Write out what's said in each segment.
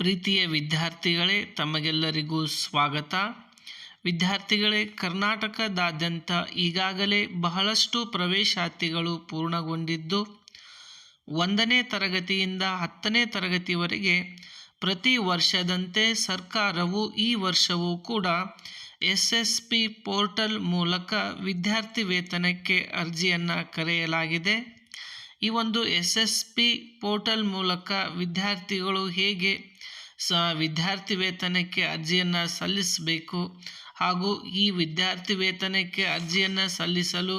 ಪ್ರೀತಿಯ ವಿದ್ಯಾರ್ಥಿಗಳೇ, ತಮಗೆಲ್ಲರಿಗೂ ಸ್ವಾಗತ. ವಿದ್ಯಾರ್ಥಿಗಳೇ, ಕರ್ನಾಟಕದಾದ್ಯಂತ ಈಗಾಗಲೇ ಬಹಳಷ್ಟು ಪ್ರವೇಶಾತಿಗಳು ಪೂರ್ಣಗೊಂಡಿದ್ದು, ಒಂದನೇ ತರಗತಿಯಿಂದ ಹತ್ತನೇ ತರಗತಿವರೆಗೆ ಪ್ರತಿ ವರ್ಷದಂತೆ ಸರ್ಕಾರವು ಈ ವರ್ಷವೂ ಕೂಡ ಎಸ್ ಎಸ್ ಪಿ ಪೋರ್ಟಲ್ ಮೂಲಕ ವಿದ್ಯಾರ್ಥಿ ವೇತನಕ್ಕೆ ಅರ್ಜಿಯನ್ನು ಕರೆಯಲಾಗಿದೆ. ಈ ಒಂದು ಎಸ್ ಎಸ್ ಪಿ ಪೋರ್ಟಲ್ ಮೂಲಕ ವಿದ್ಯಾರ್ಥಿಗಳು ಹೇಗೆ ಸ ವಿದ್ಯಾರ್ಥಿ ವೇತನಕ್ಕೆ ಅರ್ಜಿಯನ್ನು ಸಲ್ಲಿಸಬೇಕು. ಹಾಗೂ ಈ ವಿದ್ಯಾರ್ಥಿ ವೇತನಕ್ಕೆ ಅರ್ಜಿಯನ್ನು ಸಲ್ಲಿಸಲು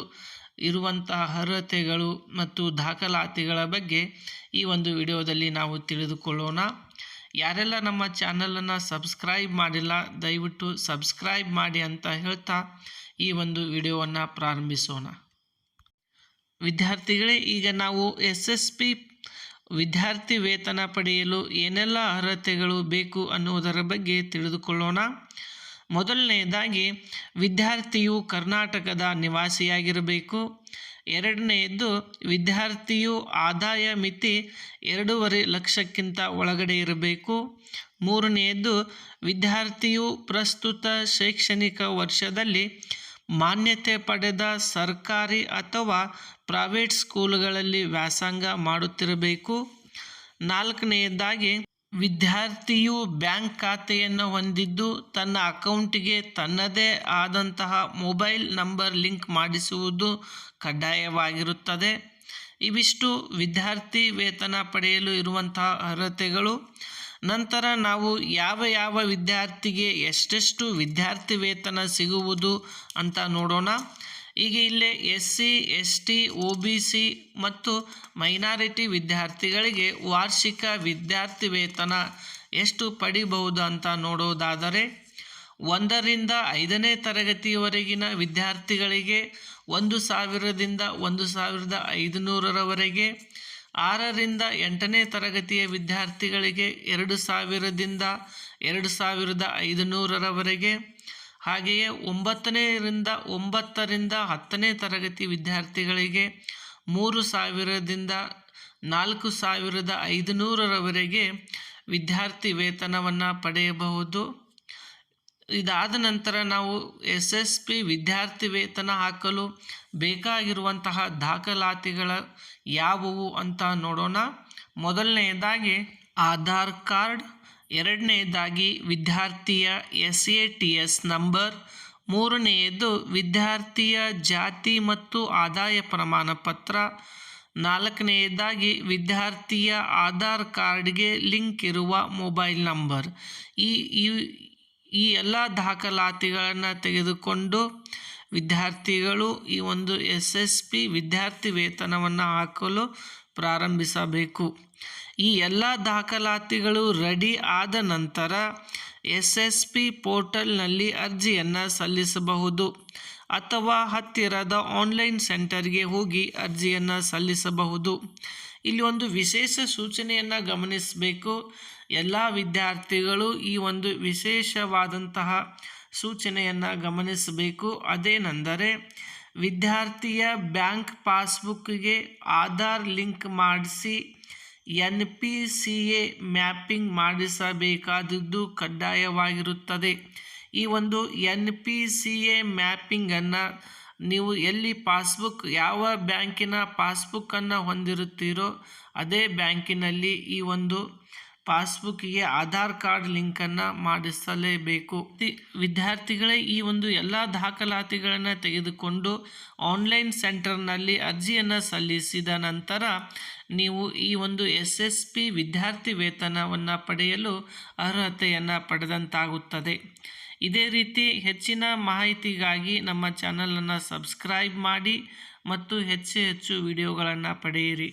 ಇರುವಂತಹ ಅರ್ಹತೆಗಳು ಮತ್ತು ದಾಖಲಾತಿಗಳ ಬಗ್ಗೆ ಈ ಒಂದು ವಿಡಿಯೋದಲ್ಲಿ ನಾವು ತಿಳಿದುಕೊಳ್ಳೋಣ. ಯಾರೆಲ್ಲ ನಮ್ಮ ಚಾನಲನ್ನು ಸಬ್ಸ್ಕ್ರೈಬ್ ಮಾಡಿಲ್ಲ, ದಯವಿಟ್ಟು ಸಬ್ಸ್ಕ್ರೈಬ್ ಮಾಡಿ ಅಂತ ಹೇಳ್ತಾ ಈ ಒಂದು ವಿಡಿಯೋವನ್ನು ಪ್ರಾರಂಭಿಸೋಣ. ವಿದ್ಯಾರ್ಥಿಗಳೇ, ಈಗ ನಾವು ಎಸ್ ಎಸ್ ಪಿ ವಿದ್ಯಾರ್ಥಿ ವೇತನ ಪಡೆಯಲು ಏನೆಲ್ಲ ಅರ್ಹತೆಗಳು ಬೇಕು ಅನ್ನುವುದರ ಬಗ್ಗೆ ತಿಳಿದುಕೊಳ್ಳೋಣ. ಮೊದಲನೆಯದಾಗಿ, ವಿದ್ಯಾರ್ಥಿಯು ಕರ್ನಾಟಕದ ನಿವಾಸಿಯಾಗಿರಬೇಕು. ಎರಡನೆಯದ್ದು, ವಿದ್ಯಾರ್ಥಿಯು ಆದಾಯ ಮಿತಿ ಎರಡೂವರೆ ಲಕ್ಷಕ್ಕಿಂತ ಒಳಗಡೆ ಇರಬೇಕು. ಮೂರನೆಯದ್ದು, ವಿದ್ಯಾರ್ಥಿಯು ಪ್ರಸ್ತುತ ಶೈಕ್ಷಣಿಕ ವರ್ಷದಲ್ಲಿ ಮಾನ್ಯತೆ ಪಡೆದ ಸರ್ಕಾರಿ ಅಥವಾ ಪ್ರೈವೇಟ್ ಸ್ಕೂಲ್ಗಳಲ್ಲಿ ವ್ಯಾಸಂಗ ಮಾಡುತ್ತಿರಬೇಕು. ನಾಲ್ಕನೆಯದಾಗಿ, ವಿದ್ಯಾರ್ಥಿಯು ಬ್ಯಾಂಕ್ ಖಾತೆಯನ್ನು ಹೊಂದಿದ್ದು ತನ್ನ ಅಕೌಂಟಿಗೆ ತನ್ನದೇ ಆದಂತಹ ಮೊಬೈಲ್ ನಂಬರ್ ಲಿಂಕ್ ಮಾಡಿಸುವುದು ಕಡ್ಡಾಯವಾಗಿರುತ್ತದೆ. ಇವಿಷ್ಟು ವಿದ್ಯಾರ್ಥಿ ವೇತನ ಪಡೆಯಲು ಇರುವಂತಹ ಅರ್ಹತೆಗಳು. ನಂತರ ನಾವು ಯಾವ ಯಾವ ವಿದ್ಯಾರ್ಥಿಗೆ ಎಷ್ಟೆಷ್ಟು ವಿದ್ಯಾರ್ಥಿ ವೇತನ ಸಿಗುವುದು ಅಂತ ನೋಡೋಣ. ಈಗ ಇಲ್ಲೇ S C S T O B C ಮತ್ತು ಮೈನಾರಿಟಿ ವಿದ್ಯಾರ್ಥಿಗಳಿಗೆ ವಾರ್ಷಿಕ ವಿದ್ಯಾರ್ಥಿ ವೇತನ ಎಷ್ಟು ಪಡಿಬಹುದು ಅಂತ ನೋಡೋದಾದರೆ, ಒಂದರಿಂದ ಐದನೇ ತರಗತಿಯವರೆಗಿನ ವಿದ್ಯಾರ್ಥಿಗಳಿಗೆ ಒಂದು ಸಾವಿರದಿಂದ ಒಂದು ಸಾವಿರದ ಐದುನೂರರವರೆಗೆ ಆರರಿಂದ ಎಂಟನೇ ತರಗತಿಯ ವಿದ್ಯಾರ್ಥಿಗಳಿಗೆ ಎರಡು ಸಾವಿರದಿಂದ ಎರಡು ಸಾವಿರದ ಐದುನೂರರವರೆಗೆ, ಹಾಗೆಯೇ ಒಂಬತ್ತನೇರಿಂದ ಒಂಬತ್ತರಿಂದ ಹತ್ತನೇ ತರಗತಿ ವಿದ್ಯಾರ್ಥಿಗಳಿಗೆ ಮೂರು ಸಾವಿರದಿಂದ ನಾಲ್ಕು ಸಾವಿರದ ಐದುನೂರರವರೆಗೆ ವಿದ್ಯಾರ್ಥಿ ವೇತನವನ್ನು ಪಡೆಯಬಹುದು. ಇದಾದ ನಂತರ ನಾವು ಎಸ್ ಎಸ್ ಪಿ ವಿದ್ಯಾರ್ಥಿ ವೇತನ ಹಾಕಲು ಬೇಕಾಗಿರುವಂತಹ ದಾಖಲಾತಿಗಳ ಯಾವುವು ಅಂತ ನೋಡೋಣ. ಮೊದಲನೆಯದಾಗಿ ಆಧಾರ್ ಕಾರ್ಡ್, ಎರಡನೆಯದಾಗಿ ವಿದ್ಯಾರ್ಥಿಯ S A T S number, ಮೂರನೆಯದು ವಿದ್ಯಾರ್ಥಿಯ ಜಾತಿ ಮತ್ತು ಆದಾಯ ಪ್ರಮಾಣ ಪತ್ರ ನಾಲ್ಕನೆಯದಾಗಿ ವಿದ್ಯಾರ್ಥಿಯ ಆಧಾರ್ ಕಾರ್ಡ್ಗೆ ಲಿಂಕ್ ಇರುವ ಮೊಬೈಲ್ ನಂಬರ್. ಈ ಈ ಎಲ್ಲ ದಾಖಲಾತಿಗಳನ್ನು ತೆಗೆದುಕೊಂಡು ವಿದ್ಯಾರ್ಥಿಗಳು ಈ ಒಂದು ಎಸ್ ಎಸ್ ಪಿ ವಿದ್ಯಾರ್ಥಿ ವೇತನವನ್ನು ಹಾಕಲು ಪ್ರಾರಂಭಿಸಬೇಕು. ಈ ಎಲ್ಲ ದಾಖಲಾತಿಗಳು ರೆಡಿ ಆದ ನಂತರ ಎಸ್ ಎಸ್ ಪಿ ಪೋರ್ಟಲ್ನಲ್ಲಿ ಅರ್ಜಿಯನ್ನು ಸಲ್ಲಿಸಬಹುದು ಅಥವಾ ಹತ್ತಿರದ ಆನ್ಲೈನ್ ಸೆಂಟರ್ಗೆ ಹೋಗಿ ಅರ್ಜಿಯನ್ನು ಸಲ್ಲಿಸಬಹುದು. ಇಲ್ಲಿ ಒಂದು ವಿಶೇಷ ಸೂಚನೆಯನ್ನು ಗಮನಿಸಬೇಕು. ಎಲ್ಲ ವಿದ್ಯಾರ್ಥಿಗಳು ಈ ಒಂದು ವಿಶೇಷವಾದಂತಹ ಸೂಚನೆಯನ್ನು ಗಮನಿಸಬೇಕು. ಅದೇನೆಂದರೆ ವಿದ್ಯಾರ್ಥಿಯ ಬ್ಯಾಂಕ್ ಪಾಸ್ಬುಕ್ಗೆ ಆಧಾರ್ ಲಿಂಕ್ ಮಾಡಿಸಿ N P C A mapping ಮಾಡಿಸಬೇಕಾದದ್ದು ಕಡ್ಡಾಯವಾಗಿರುತ್ತದೆ. ಈ ಒಂದು ಎನ್ ಪಿ ಸಿ ಎ ಮ್ಯಾಪಿಂಗನ್ನು ನೀವು ಎಲ್ಲಿ ಪಾಸ್ಬುಕ್, ಯಾವ ಬ್ಯಾಂಕಿನ ಪಾಸ್ಬುಕ್ಕನ್ನು ಹೊಂದಿರುತ್ತೀರೋ ಅದೇ ಬ್ಯಾಂಕಿನಲ್ಲಿ ಈ ಒಂದು ಪಾಸ್ಬುಕ್ಕಿಗೆ ಆಧಾರ್ ಕಾರ್ಡ್ ಲಿಂಕನ್ನು ಮಾಡಿಸಲೇಬೇಕು. ವಿದ್ಯಾರ್ಥಿಗಳೇ ಈ ಒಂದು ಎಲ್ಲ ದಾಖಲಾತಿಗಳನ್ನು ತೆಗೆದುಕೊಂಡು ಆನ್ಲೈನ್ ಸೆಂಟರ್ನಲ್ಲಿ ಅರ್ಜಿಯನ್ನು ಸಲ್ಲಿಸಿದ ನಂತರ ನೀವು ಈ ಒಂದು ಎಸ್ ಎಸ್ ಪಿ ವಿದ್ಯಾರ್ಥಿ ವೇತನವನ್ನು ಪಡೆಯಲು ಅರ್ಹತೆಯನ್ನು ಪಡೆದಂತಾಗುತ್ತದೆ. ಇದೇ ರೀತಿ ಹೆಚ್ಚಿನ ಮಾಹಿತಿಗಾಗಿ ನಮ್ಮ ಚಾನಲನ್ನು ಸಬ್ಸ್ಕ್ರೈಬ್ ಮಾಡಿ ಮತ್ತು ಹೆಚ್ಚು ಹೆಚ್ಚು ವಿಡಿಯೋಗಳನ್ನು ಪಡೆಯಿರಿ.